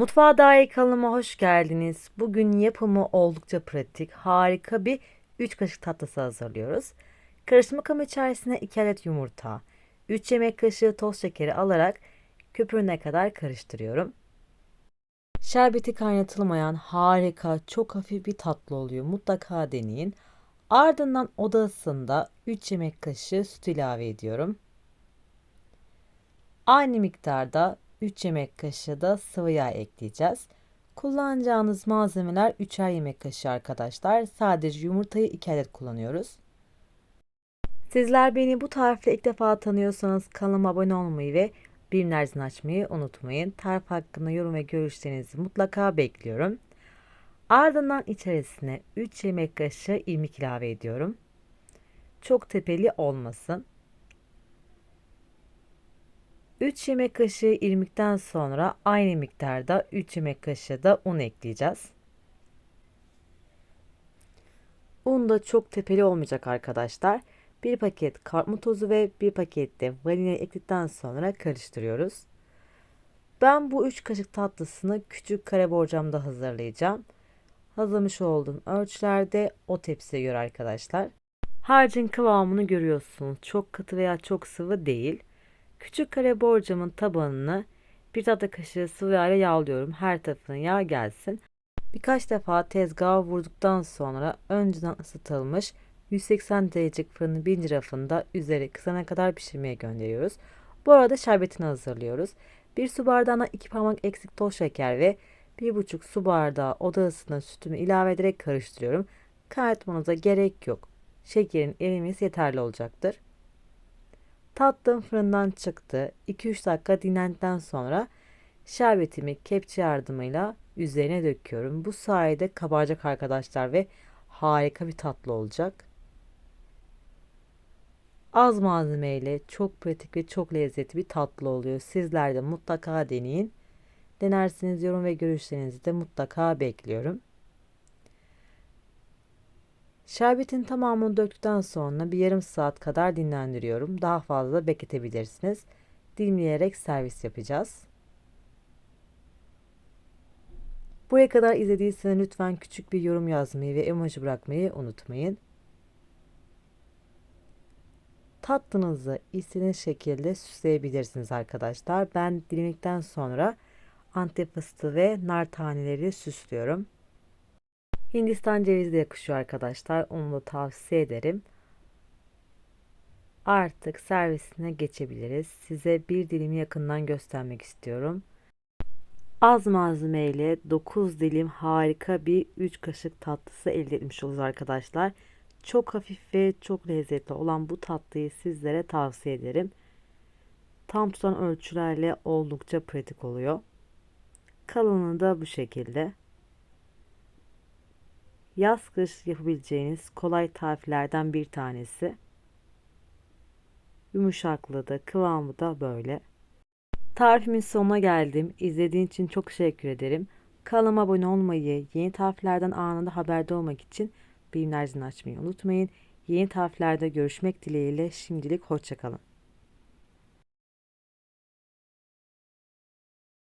Mutfağa dair kanalıma hoş geldiniz. Bugün yapımı oldukça pratik, harika bir 3 kaşık tatlısı hazırlıyoruz. Karıştırma kabı içerisine 2 adet yumurta, 3 yemek kaşığı toz şekeri alarak köpürüne kadar karıştırıyorum. Şerbeti kaynatılmayan harika, çok hafif bir tatlı oluyor. Mutlaka deneyin. Ardından oda ısısında 3 yemek kaşığı süt ilave ediyorum. Aynı miktarda 3 yemek kaşığı da sıvı yağ ekleyeceğiz. Kullanacağınız malzemeler 3'er yemek kaşığı arkadaşlar. Sadece yumurtayı 2 adet kullanıyoruz. Sizler beni bu tarifle ilk defa tanıyorsanız kanalıma abone olmayı ve bilimler zilini açmayı unutmayın. Tarif hakkında yorum ve görüşlerinizi mutlaka bekliyorum. Ardından içerisine 3 yemek kaşığı irmik ilave ediyorum. Çok tepeli olmasın. 3 yemek kaşığı irmikten sonra aynı miktarda 3 yemek kaşığı da un ekleyeceğiz. Un da çok tepeli olmayacak arkadaşlar. Bir paket kabartma tozu ve bir paket de vanilya ekledikten sonra karıştırıyoruz. Ben bu 3 kaşık tatlısını küçük kare borcamda hazırlayacağım. Hazırlamış olduğum ölçülerde o tepsiye göre arkadaşlar. Harcın kıvamını görüyorsunuz. Çok katı veya çok sıvı değil. Küçük kare borcamın tabanını bir tatlı kaşığı sıvı yağ ile yağlıyorum. Her tarafına yağ gelsin. Birkaç defa tezgaha vurduktan sonra önceden ısıtılmış 180 derecelik fırının birinci rafında üzeri kısana kadar pişirmeye gönderiyoruz. Bu arada şerbetini hazırlıyoruz. Bir su bardağına 2 parmak eksik toz şeker ve 1,5 su bardağı oda ısısına sütümü ilave ederek karıştırıyorum. Kaynatmanıza gerek yok. Şekerin erimesi yeterli olacaktır. Tatlım fırından çıktı. 2-3 dakika dinlendikten sonra şerbetimi kepçe yardımıyla üzerine döküyorum. Bu sayede kabaracak arkadaşlar ve harika bir tatlı olacak. Az malzemeyle çok pratik ve çok lezzetli bir tatlı oluyor. Sizler de mutlaka deneyin. Denersiniz yorum ve görüşlerinizi de mutlaka bekliyorum. Şerbetin tamamını döktükten sonra bir yarım saat kadar dinlendiriyorum. Daha fazla da bekletebilirsiniz. Dilimleyerek servis yapacağız. Buraya kadar izlediyseniz lütfen küçük bir yorum yazmayı ve emoji bırakmayı unutmayın. Tatlınızı istediğiniz şekilde süsleyebilirsiniz arkadaşlar. Ben dilimlikten sonra antep fıstığı ve nar taneleri süslüyorum. Hindistan cevizi de yakışıyor arkadaşlar. Onu da tavsiye ederim. Artık servisine geçebiliriz. Size bir dilimi yakından göstermek istiyorum. Az malzemeyle 9 dilim harika bir 3 kaşık tatlısı elde etmiş oluruz arkadaşlar. Çok hafif ve çok lezzetli olan bu tatlıyı sizlere tavsiye ederim. Tam tutan ölçülerle oldukça pratik oluyor. Kalınlığı da bu şekilde. Yaz kış yapabileceğiniz kolay tariflerden bir tanesi. Yumuşaklığı da kıvamı da böyle. Tarifimin sonuna geldim. İzlediğin için çok teşekkür ederim. Kanalıma abone olmayı, yeni tariflerden anında haberdar olmak için zilini açmayı unutmayın. Yeni tariflerde görüşmek dileğiyle şimdilik hoşçakalın.